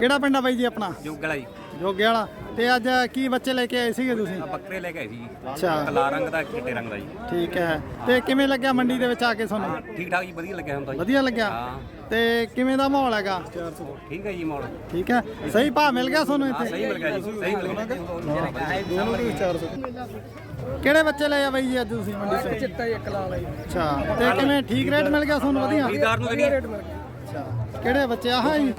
ਕਿਹੜਾ ਪਿੰਡ ਆ ਬਾਈ ਜੀ ਆਪਣਾ? ਜੁੱਗ ਵਾਲਾ ਜੀ। ਜੋਗੇ ਵਾਲਾ। ਤੇ ਅੱਜ ਕੀ ਬੱਚੇ ਲੈ ਕੇ ਆਏ ਸੀਗੇ ਤੁਸੀਂ? ਆ ਬੱਕਰੇ ਲੈ ਕੇ ਆਏ ਸੀ ਜੀ। ਅੱਛਾ। ਇੱਕ ਲਾਲ ਰੰਗ ਦਾ ਇੱਕ ਚਿੱਟੇ ਰੰਗ ਦਾ ਜੀ। ਠੀਕ ਹੈ। ਤੇ ਕਿਵੇਂ ਲੱਗਿਆ ਮੰਡੀ ਦੇ ਵਿੱਚ ਆ ਕੇ ਤੁਹਾਨੂੰ? ਠੀਕ ਠਾਕ ਜੀ ਵਧੀਆ ਲੱਗਿਆ ਹੁੰਦਾ ਜੀ। ਵਧੀਆ ਲੱਗਿਆ? ਹਾਂ। ਤੇ ਕਿਵੇਂ ਦਾ ਮਾਹੌਲ ਹੈਗਾ? ਠੀਕ ਹੈ ਜੀ ਮੋੜ ਠੀਕ ਹੈ। ਸਹੀ ਭਾਅ ਮਿਲ ਗਿਆ ਤੁਹਾਨੂੰ ਇੱਥੇ? ਸਹੀ ਮਿਲ ਗਿਆ ਜੀ। ਸਹੀ ਮਿਲ ਗਿਆ। ਕਿਹੜੇ ਬੱਚੇ ਲਏ ਆ ਬਾਈ ਜੀ ਅੱਜ ਤੁਸੀਂ ਮੰਡੀ ਤੋਂ? ਚਿੱਟਾ ਹੀ ਇੱਕ ਲਾਲ ਹੈ ਅੱਛਾ। ਤੇ ਕਿਵੇਂ ਠੀਕ ਰੇਟ ਮਿਲ ਗਿਆ ਤੁਹਾਨੂੰ? ਵਧੀਆ? ਖਰੀਦਾਰ ਨੂੰ ਦੇਣੀ ਅੱਛਾ। ਕਿਹੜੇ ਬੱਚੇ ਆਹ ਜੀ।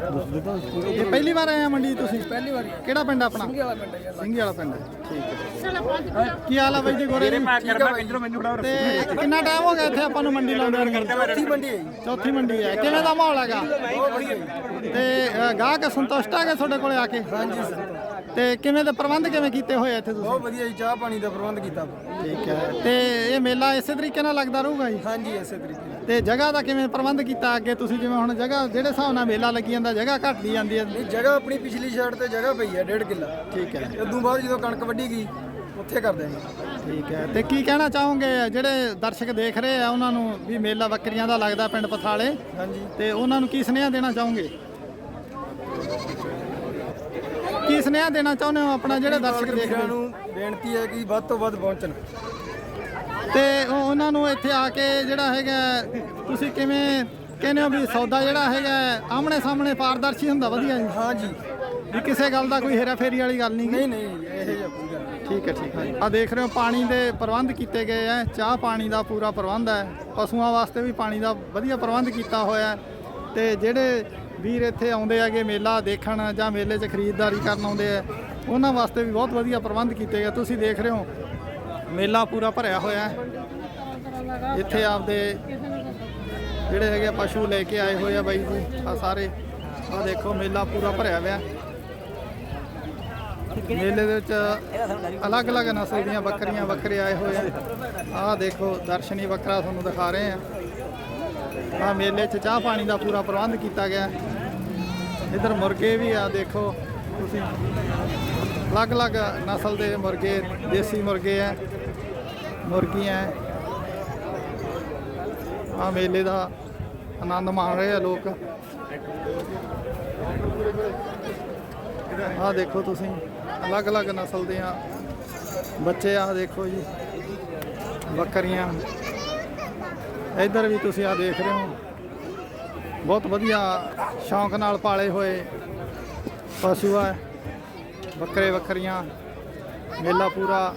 ਇਹ ਪਹਿਲੀ ਵਾਰ ਆਏ ਆ ਮੰਡੀ ਤੁਸੀਂ? ਪਹਿਲੀ ਵਾਰੀ। ਕਿਹੜਾ ਪਿੰਡ ਆਪਣਾ? ਵਾਲਾ ਪਿੰਡ ਹੈ ਸਿੰਘ ਵਾਲਾ ਪਿੰਡ। ਠੀਕ ਹੈ। ਕੀ ਹਾਲ ਆ ਬਾਈ ਜੀ ਗੋਰੇ? ਜੀ ਤੇ ਕਿੰਨਾ ਟਾਈਮ ਹੋ ਗਿਆ ਇੱਥੇ ਆਪਾਂ ਨੂੰ ਮੰਡੀ ਲਾਉਂਦੇ ਨੂੰ? ਚੌਥੀ ਮੰਡੀ ਹੈ ਜੀ। ਚੌਥੀ ਮੰਡੀ ਹੈ ਕਿਵੇਂ ਦਾ ਮਾਹੌਲ ਹੈਗਾ? ਤੇ ਅ, ਗਾਹਕ ਸੰਤੁਸ਼ਟ ਹੈਗੇ ਤੁਹਾਡੇ ਕੋਲੇ ਆ ਕੇ? ਹਾਂਜੀ ਸਰ ਤੇ ਕਿਵੇਂ ਦੇ ਪ੍ਰਬੰਧ ਕਿਵੇਂ ਕੀਤੇ ਹੋਏ ਆ ਇੱਥੇ ਤੁਸੀਂ? ਬਹੁਤ ਵਧੀਆ ਜੀ ਚਾਹ ਪਾਣੀ ਦਾ ਪ੍ਰਬੰਧ ਕੀਤਾ। ਠੀਕ ਹੈ। ਤੇ ਇਹ ਮੇਲਾ ਇਸੇ ਤਰੀਕੇ ਨਾਲ ਲੱਗਦਾ ਰਹੂਗਾ ਜੀ? ਹਾਂਜੀ ਇਸੇ ਤਰੀਕੇ ਨਾਲ। ਤੇ ਜਗ੍ਹਾ ਦਾ ਕਿਵੇਂ ਪ੍ਰਬੰਧ ਕੀਤਾ ਅੱਗੇ? ਤੁਸੀਂ ਜਿਵੇਂ ਹੁਣ ਜਗ੍ਹਾ ਜਿਹੜੇ ਹਿਸਾਬ ਨਾਲ ਮੇਲਾ ਲੱਗੀ ਜਾਂਦਾ ਜਗ੍ਹਾ ਘਟਦੀ ਜਾਂਦੀ ਹੈ। ਇਹ ਜਗ੍ਹਾ ਆਪਣੀ ਪਿਛਲੀ ਸਾਈਡ ਤੇ ਜਗ੍ਹਾ ਪਈ ਹੈ 1.5 ਕਿੱਲਾ। ਠੀਕ ਹੈ। ਉਦੋਂ ਬਾਅਦ ਜਦੋਂ ਕਣਕ ਵੱਢੀ ਗਈ ਉੱਥੇ ਕਰ ਦੇਣਾ। ਠੀਕ ਹੈ। ਤੇ ਕੀ ਕਹਿਣਾ ਚਾਹੋਗੇ ਜਿਹੜੇ ਦਰਸ਼ਕ ਦੇਖ ਰਹੇ ਆ ਉਹਨਾਂ ਨੂੰ ਵੀ ਮੇਲਾ ਬੱਕਰੀਆਂ ਦਾ ਲੱਗਦਾ ਪਿੰਡ ਪਥਾਲੇ? ਹਾਂਜੀ। ਤੇ ਉਹਨਾਂ ਨੂੰ ਕੀ ਸੁਨੇਹਾ ਦੇਣਾ ਚਾਹੋਗੇ ਕੀ ਸੁਨੇਹਾ ਦੇਣਾ ਚਾਹੁੰਦੇ ਹੋ ਆਪਣਾ ਜਿਹੜੇ ਦਰਸ਼ਕ ਦੇਖ ਰਹੇ ਨੂੰ ਬੇਨਤੀ ਹੈ ਕਿ ਵੱਧ ਤੋਂ ਵੱਧ ਪਹੁੰਚਣ। ਤੇ ਉਹ- ਉਹਨਾਂ ਨੂੰ ਇੱਥੇ ਆ ਕੇ ਜਿਹੜਾ ਹੈਗਾ ਤੁਸੀਂ ਕਿਵੇਂ ਕਹਿੰਦੇ ਹੋ ਵੀ ਸੌਦਾ ਜਿਹੜਾ ਹੈਗਾ ਆਮਣੇ ਸਾਹਮਣੇ ਪਾਰਦਰਸ਼ੀ ਹੁੰਦਾ ਵਧੀਆ ਜੀ। ਹਾਂਜੀ। ਵੀ ਕਿਸੇ ਗੱਲ ਦਾ ਕੋਈ ਹੇਰਾ ਫੇਰੀ ਵਾਲੀ ਗੱਲ ਨਹੀਂ ਗੀ। ਨਹੀਂ ਨਹੀਂ ਇਹ ਜਿਹਾ ਕੋਈ ਗੱਲ ਨਹੀਂ। ਠੀਕ ਹੈ ਠੀਕ ਹੈ। ਆ ਦੇਖ ਰਹੇ ਹੋ ਪਾਣੀ ਦੇ ਪ੍ਰਬੰਧ ਕੀਤੇ ਗਏ ਹੈ ਚਾਹ ਪਾਣੀ ਦਾ ਪੂਰਾ ਪ੍ਰਬੰਧ ਹੈ। ਪਸ਼ੂਆਂ ਵਾਸਤੇ ਵੀ ਪਾਣੀ ਦਾ ਵਧੀਆ ਪ੍ਰਬੰਧ ਕੀਤਾ ਹੋਇਆ ਹੈ। ਤੇ ਜਿਹੜੇ ਵੀਰ ਇੱਥੇ ਆਉਂਦੇ ਹੈਗੇ ਮੇਲਾ ਦੇਖਣ ਜਾਂ ਮੇਲੇ 'ਚ ਖਰੀਦਦਾਰੀ ਕਰਨ ਆਉਂਦੇ ਆ। ਉਹਨਾਂ ਵਾਸਤੇ ਵੀ ਬਹੁਤ ਵਧੀਆ ਪ੍ਰਬੰਧ ਕੀਤੇ ਗਏ। ਤੁਸੀਂ ਦੇਖ ਰਹੇ ਹੋ, ਮੇਲਾ ਪੂਰਾ ਭਰਿਆ ਹੋਇਆ ਹੈ। ਇੱਥੇ ਆਪਦੇ ਜਿਹੜੇ ਹੈਗੇ ਆ ਪਸ਼ੂ ਲੈ ਕੇ ਆਏ ਹੋਏ ਆ ਬਾਈ ਜੀ ਆ ਸਾਰੇ। ਆ ਦੇਖੋ, ਮੇਲਾ ਪੂਰਾ ਭਰਿਆ ਹੋਇਆ। ਮੇਲੇ ਦੇ ਵਿੱਚ ਅਲੱਗ-ਅਲੱਗ ਨਸਲ ਦੀਆਂ ਬੱਕਰੀਆਂ ਬੱਕਰੇ ਆਏ ਹੋਏ ਆ। ਆਹ ਦੇਖੋ, ਦਰਸ਼ਨੀ ਬੱਕਰਾ ਤੁਹਾਨੂੰ ਦਿਖਾ ਰਹੇ ਆ। ਆ ਮੇਲੇ 'ਚ ਚਾਹ ਪਾਣੀ ਦਾ ਪੂਰਾ ਪ੍ਰਬੰਧ ਕੀਤਾ ਗਿਆ। ਹੈ। ਇੱਧਰ ਮੁਰਗੇ ਵੀ ਆ, ਦੇਖੋ ਤੁਸੀਂ। ਅਲੱਗ-ਅਲੱਗ ਨਸਲ ਦੇ ਮੁਰਗੇ, ਦੇਸੀ ਮੁਰਗੇ ਆ, ਮੁਰਗੀਆਂ ਆ। ਮੇਲੇ ਦਾ ਆਨੰਦ ਮਾਣ ਰਹੇ ਆ ਲੋਕ। ਆਹ ਦੇਖੋ ਤੁਸੀਂ ਅਲੱਗ-ਅਲੱਗ ਨਸਲ ਦੇ ਆ। ਬੱਚੇ ਆ, ਦੇਖੋ ਜੀ। ਬੱਕਰੀਆਂ। ਇੱਧਰ ਵੀ ਤੁਸੀਂ ਆ ਦੇਖ ਰਹੇ ਹੋ। ਬਹੁਤ ਵਧੀਆ ਸ਼ੌਂਕ ਨਾਲ ਪਾਲੇ ਹੋਏ ਪਸ਼ੂ ਆ। ਬੱਕਰੇ ਬੱਕਰੀਆਂ ਮੇਲਾ ਪੂਰਾ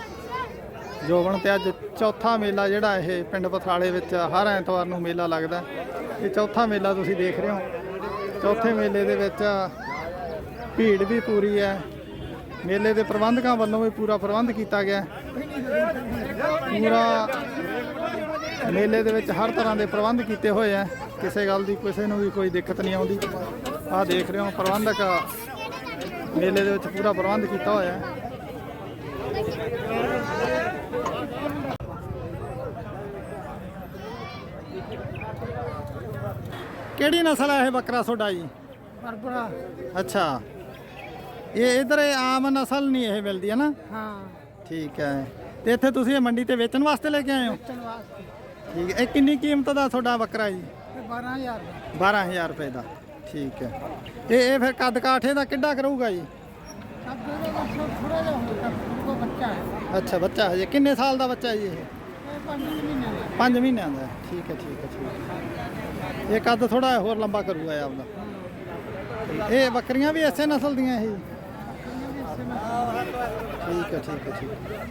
ਜੋਬਨ ਤੇ ਅੱਜ ਚੌਥਾ ਮੇਲਾ ਜਿਹੜਾ ਇਹ ਪਿੰਡ ਪਥਰਾਲੇ ਵਿੱਚ ਹਰ ਐਤਵਾਰ ਨੂੰ ਮੇਲਾ ਲੱਗਦਾ। ਇਹ ਚੌਥਾ ਮੇਲਾ ਤੁਸੀਂ ਦੇਖ ਰਹੇ ਹੋ। ਚੌਥੇ ਮੇਲੇ ਦੇ ਵਿੱਚ ਭੀੜ ਵੀ ਪੂਰੀ ਹੈ। ਮੇਲੇ ਦੇ ਪ੍ਰਬੰਧਕਾਂ ਵੱਲੋਂ ਵੀ ਪੂਰਾ ਪ੍ਰਬੰਧ ਕੀਤਾ ਗਿਆ। ਪੂਰਾ ਮੇਲੇ ਦੇ ਵਿੱਚ ਹਰ ਤਰ੍ਹਾਂ ਦੇ ਪ੍ਰਬੰਧ ਕੀਤੇ ਹੋਏ ਆ। ਕਿਸੇ ਗੱਲ ਦੀ ਕਿਸੇ ਨੂੰ ਵੀ ਕੋਈ ਦਿੱਕਤ ਨਹੀਂ ਆਉਂਦੀ। ਆਹ ਦੇਖ ਰਹੇ ਹੋ ਪ੍ਰਬੰਧਕ ਮੇਲੇ ਦੇ ਵਿੱਚ ਪੂਰਾ ਪ੍ਰਬੰਧ ਕੀਤਾ ਹੋਇਆ ਹੈ। ਕਿਹੜੀ ਨਸਲ ਹੈ ਇਹ ਬੱਕਰਾ ਤੁਹਾਡਾ ਜੀ? ਪਰਪਰਾ ਅੱਛਾ। ਇਹ ਇਧਰ ਆਮ ਨਸਲ ਨਹੀਂ ਇਹ ਮਿਲਦੀ ਹੈ ਨਾ? ਹਾਂ। ਠੀਕ ਹੈ। ਤੇ ਇੱਥੇ ਤੁਸੀਂ ਇਹ ਮੰਡੀ ਤੇ ਵੇਚਣ ਵਾਸਤੇ ਲੈ ਕੇ ਆਏ ਹੋ? ਚਲ ਵਾਸਤੇ। ਠੀਕ ਹੈ। ਇਹ ਕਿੰਨੀ ਕੀਮਤ ਦਾ ਤੁਹਾਡਾ ਬੱਕਰਾ ਜੀ? 12000 ਦਾ। 12000 ਰੁਪਏ ਦਾ। ਠੀਕ ਹੈ। ਇਹ ਇਹ ਫਿਰ ਕੱਦ ਕਾਠੇ ਦਾ ਕਿੱਡਾ ਕਰੂਗਾ ਜੀ? ਸਭ ਦੇ ਦਾ ਥੋੜਾ ਜਿਹਾ ਹੁੰਦਾ ਕੋ ਬੱਚਾ ਹੈ। ਅੱਛਾ ਬੱਚਾ ਹਜੇ। ਕਿੰਨੇ ਸਾਲ ਦਾ ਬੱਚਾ ਜੀ ਇਹ? ਇਹ 5 ਮਹੀਨੇ ਦਾ। 5 ਮਹੀਨਿਆਂ ਦਾ। ਹੈ। ਠੀਕ ਹੈ ਠੀਕ ਹੈ ਠੀਕ ਹੈ। ਇਹ ਕੱਦ ਥੋੜਾ ਹੋਰ ਲੰਬਾ ਕਰੂਗਾ ਇਹ ਆਪਦਾ। ਇਹ ਬੱਕਰੀਆਂ ਵੀ ਐਸੇ ਨਸਲ ਦੀਆਂ ਇਹ? ਠੀਕ ਹੈ ਠੀਕ ਹੈ ਠੀਕ ਹੈ।